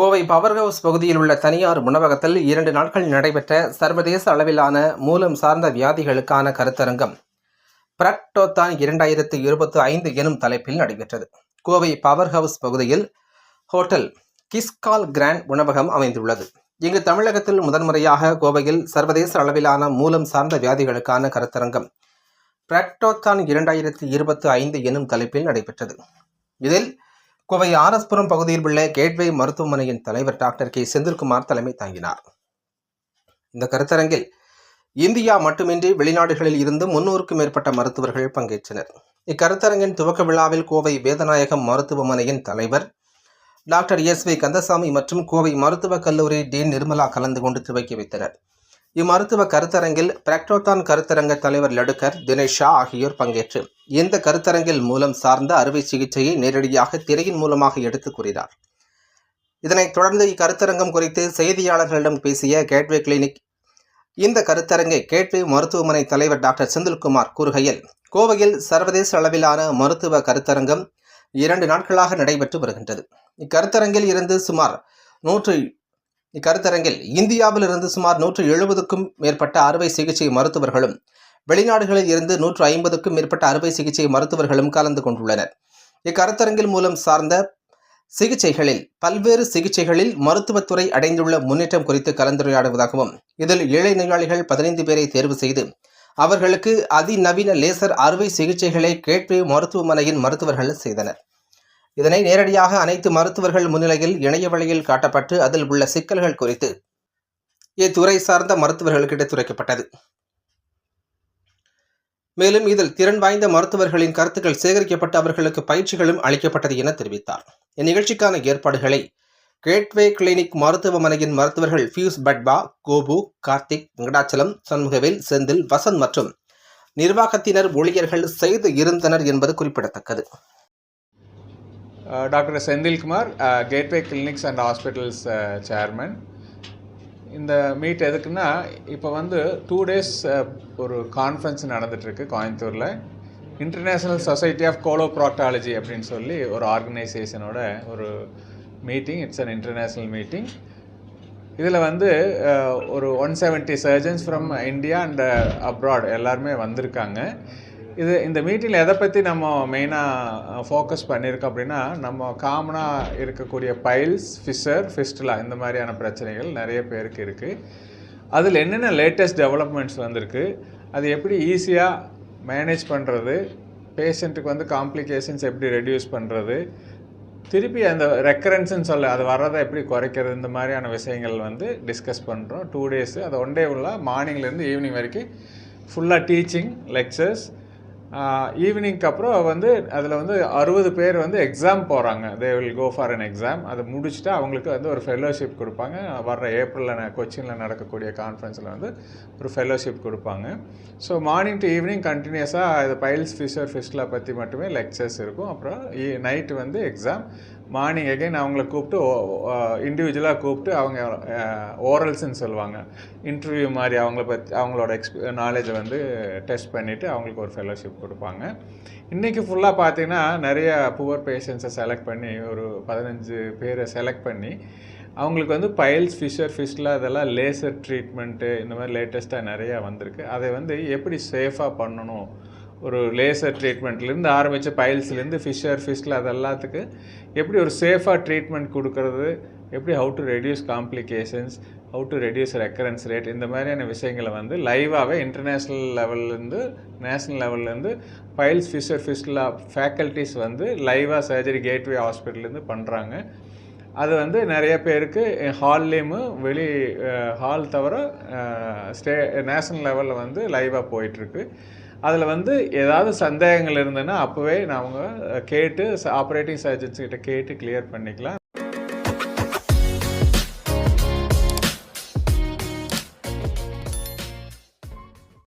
Kovai power house பகுதியில் உள்ள தனியார் உணவகத்தில் இரண்டு நாட்கள் நடைபெற்ற சர்வதேச அளவிலான மூலம் சார்ந்த வியாதிகளுக்கான கருத்தரங்கம். பிரக்டோத்தான் இரண்டாயிரத்து இருபத்தி ஐந்து எனும் தலைப்பில் நடைபெற்றது. கோவை பவர் ஹவுஸ் பகுதியில் ஹோட்டல் கிஸ்கால் கிராண்ட் உணவகம் அமைந்துள்ளது. இங்கு தமிழகத்தில் முதன்முறையாக கோவையில் சர்வதேச அளவிலான மூலம் சார்ந்த வியாதிகளுக்கான கருத்தரங்கம். பிரக்டோத்தான் இரண்டாயிரத்து இருபத்தி ஐந்து எனும் தலைப்பில் நடைபெற்றது. இதில் கோவை ஆரஸ்புரம் பகுதியில் உள்ள கேட்வே மருத்துவமனையின் தலைவர் டாக்டர் கே. செந்தில்குமார் தலைமை தாங்கினார். இந்த கருத்தரங்கில் இந்தியா மட்டுமின்றி வெளிநாடுகளில் இருந்து முன்னூறுக்கும் மேற்பட்ட மருத்துவர்கள் பங்கேற்றனர். இக்கருத்தரங்கின் துவக்க விழாவில் கோவை வேதநாயகம் மருத்துவமனையின் தலைவர் டாக்டர் எஸ் வி கந்தசாமி மற்றும் கோவை மருத்துவக் கல்லூரி டீன் நிர்மலா கலந்து கொண்டு துவக்கி வைத்தனர். இம்மருத்துவ கருத்தரங்கில் பிராக்டோதான் கருத்தரங்க தலைவர் லடுக்கர் தினேஷ் ஷா ஆகியோர் பங்கேற்று இந்த கருத்தரங்கில் மூலம் சார்ந்த அறுவை சிகிச்சையை நேரடியாக திரையின் மூலமாக எடுத்துக் கூறினார். இதனைத் தொடர்ந்து இக்கருத்தரங்கம் குறித்து செய்தியாளர்களிடம் பேசிய கேட்வே கிளினிக் இந்த கருத்தரங்கை கேட்வே மருத்துவமனை தலைவர் டாக்டர் செந்தில்குமார் கூறுகையில் கோவையில் சர்வதேச அளவிலான மருத்துவ கருத்தரங்கம் இரண்டு நாட்களாக நடைபெற்று வருகின்றது. இக்கருத்தரங்கில் இருந்து சுமார் நூற்று இக்கருத்தரங்கில் இந்தியாவில் இருந்து சுமார் நூற்று எழுபதுக்கும் மேற்பட்ட அறுவை சிகிச்சை மருத்துவர்களும் வெளிநாடுகளில் இருந்து நூற்று ஐம்பதுக்கும் மேற்பட்ட அறுவை சிகிச்சை மருத்துவர்களும் கலந்து கொண்டுள்ளனர். இக்கருத்தரங்கில் மூலம் சார்ந்த சிகிச்சைகளில் பல்வேறு சிகிச்சைகளில் மருத்துவத்துறை அடைந்துள்ள முன்னேற்றம் குறித்து கலந்துரையாடுவதாகவும் இதில் ஏழை நோயாளிகள் பதினைந்து பேரை தேர்வு செய்து அவர்களுக்கு அதிநவீன லேசர் அறுவை சிகிச்சைகளை கேட்பே மருத்துவமனையின் மருத்துவர்கள் செய்தனர். இதனை நேரடியாக அனைத்து மருத்துவர்கள் முன்னிலையில் இணைய வழியில் காட்டப்பட்டு அதில் உள்ள சிக்கல்கள் குறித்து இத்துறை சார்ந்த மருத்துவர்களுக்கு எடுத்துரைக்கப்பட்டது. மேலும் இதில் திறன் வாய்ந்த மருத்துவர்களின் கருத்துக்கள் சேகரிக்கப்பட்டு அவர்களுக்கு பயிற்சிகளும் அளிக்கப்பட்டது என தெரிவித்தார். இந்நிகழ்ச்சிக்கான ஏற்பாடுகளை கேட்வே கிளினிக் மருத்துவமனையின் மருத்துவர்கள் பியூஸ் பட்பா கோபு கார்த்திக் வெங்கடாச்சலம் சண்முகவேல் செந்தில் வசந்த் மற்றும் நிர்வாகத்தினர் ஊழியர்கள் செய்து இருந்தனர் என்பது குறிப்பிடத்தக்கது. Doctor Senthilkumar gateway clinics and hospitals chairman இந்த மீட் எதுக்குன்னா இப்போ வந்து டூ டேஸ் uh, ஒரு கான்ஃபரன்ஸ் நடந்துகிட்ருக்கு கோயம்புத்தூரில். இன்டர்நேஷ்னல் சொசைட்டி ஆஃப் கோலோப்ராக்டாலஜி அப்படின்னு சொல்லி ஒரு ஆர்கனைசேஷனோட ஒரு meeting it's an international meeting இதில் வந்து uh, ஒரு one seventy surgeons from India and abroad எல்லாருமே வந்திருக்காங்க. இது இந்த மீட்டிங்கில் எதை பற்றி நம்ம மெயினாக ஃபோக்கஸ் பண்ணியிருக்கோம் அப்படின்னா நம்ம காமனாக இருக்கக்கூடிய பைல்ஸ் ஃபிஷர் ஃபிஸ்டலா இந்த மாதிரியான பிரச்சனைகள் நிறைய பேருக்கு இருக்குது அதில் என்னென்ன லேட்டஸ்ட் டெவலப்மெண்ட்ஸ் வந்திருக்கு அது எப்படி ஈஸியாக மேனேஜ் பண்ணுறது பேஷண்ட்டுக்கு வந்து காம்ப்ளிகேஷன்ஸ் எப்படி ரெடியூஸ் பண்ணுறது திருப்பி அந்த ரெக்கரன்ஸ்னு சொல்ல அது வர்றதை எப்படி குறைக்கிறது இந்த மாதிரியான விஷயங்கள் வந்து டிஸ்கஸ் பண்ணுறோம் டூ டேஸு அது ஒன் டே உள்ள மார்னிங்லேருந்து ஈவினிங் வரைக்கும் ஃபுல்லாக டீச்சிங் லெக்சர்ஸ் ஈவினிங்க்கு அப்புறம் வந்து அதில் வந்து அறுபது பேர் வந்து எக்ஸாம் போகிறாங்க they will go for an exam அதை முடிச்சுட்டு அவங்களுக்கு வந்து ஒரு ஃபெல்லோஷிப் கொடுப்பாங்க. வர்ற ஏப்ரலில் கொச்சினில் நடக்கக்கூடிய கான்ஃபரன்ஸில் வந்து ஒரு ஃபெல்லோஷிப் கொடுப்பாங்க. ஸோ மார்னிங் டு ஈவினிங் கண்டினியூஸாக இது பைல்ஸ் ஃபிஷர் ஃபிஷ்லா பற்றி மட்டுமே லெக்சர்ஸ் இருக்கும். அப்புறம் e, நைட்டு வந்து எக்ஸாம் மார்னிங் எகைன் அவங்கள கூப்பிட்டு இண்டிவிஜுவலாக கூப்பிட்டு அவங்க ஓரல்ஸ்ன்னு சொல்லுவாங்க. இன்டர்வியூ மாதிரி அவங்கள பற்றி அவங்களோட எக்ஸ்ப நாலேஜை வந்து டெஸ்ட் பண்ணிவிட்டு அவங்களுக்கு ஒரு ஃபெலோஷிப் கொடுப்பாங்க. இன்றைக்கி ஃபுல்லாக பார்த்தீங்கன்னா நிறைய புவர் பேஷண்ட்ஸை செலக்ட் பண்ணி ஒரு பதினஞ்சு பேரை செலக்ட் பண்ணி அவங்களுக்கு வந்து பைல்ஸ் ஃபிஷர் ஃபிஷ்லாம் அதெல்லாம் லேசர் ட்ரீட்மெண்ட்டு இந்த மாதிரி லேட்டஸ்ட்டாக நிறையா வந்திருக்கு. அதை வந்து எப்படி சேஃபாக பண்ணணும்? ஒரு லேசர் ட்ரீட்மெண்ட்லேருந்து ஆரம்பித்த பைல்ஸ்லேருந்து ஃபிஷர் ஃபிஷ்ல அது எல்லாத்துக்கு எப்படி ஒரு சேஃபாக ட்ரீட்மெண்ட் கொடுக்கறது? எப்படி how to reduce complications how to reduce recurrence rate இந்த மாதிரியான விஷயங்களை வந்து லைவாகவே இன்டர்நேஷ்னல் லெவல்லேருந்து நேஷ்னல் லெவல்லேருந்து பைல்ஸ் ஃபிஷர் ஃபிஷ்லா ஃபேக்கல்ட்டிஸ் வந்து லைவாக சர்ஜரி கேட்வே ஹாஸ்பிட்டல்லேருந்து பண்ணுறாங்க அது வந்து நிறைய பேருக்கு ஹால்லேயும் வெளி ஹால் தவிர ஸ்டே நேஷனல் லெவலில் வந்து லைவாக போயிட்டுருக்கு அதில் வந்து ஏதாவது சந்தேகங்கள் இருந்ததுன்னா அப்போவே நான் அவங்க கேட்டு ஆப்ரேட்டிங் சர்ஜன்ஸ் கிட்ட கேட்டு கிளியர் பண்ணிக்கலாம்.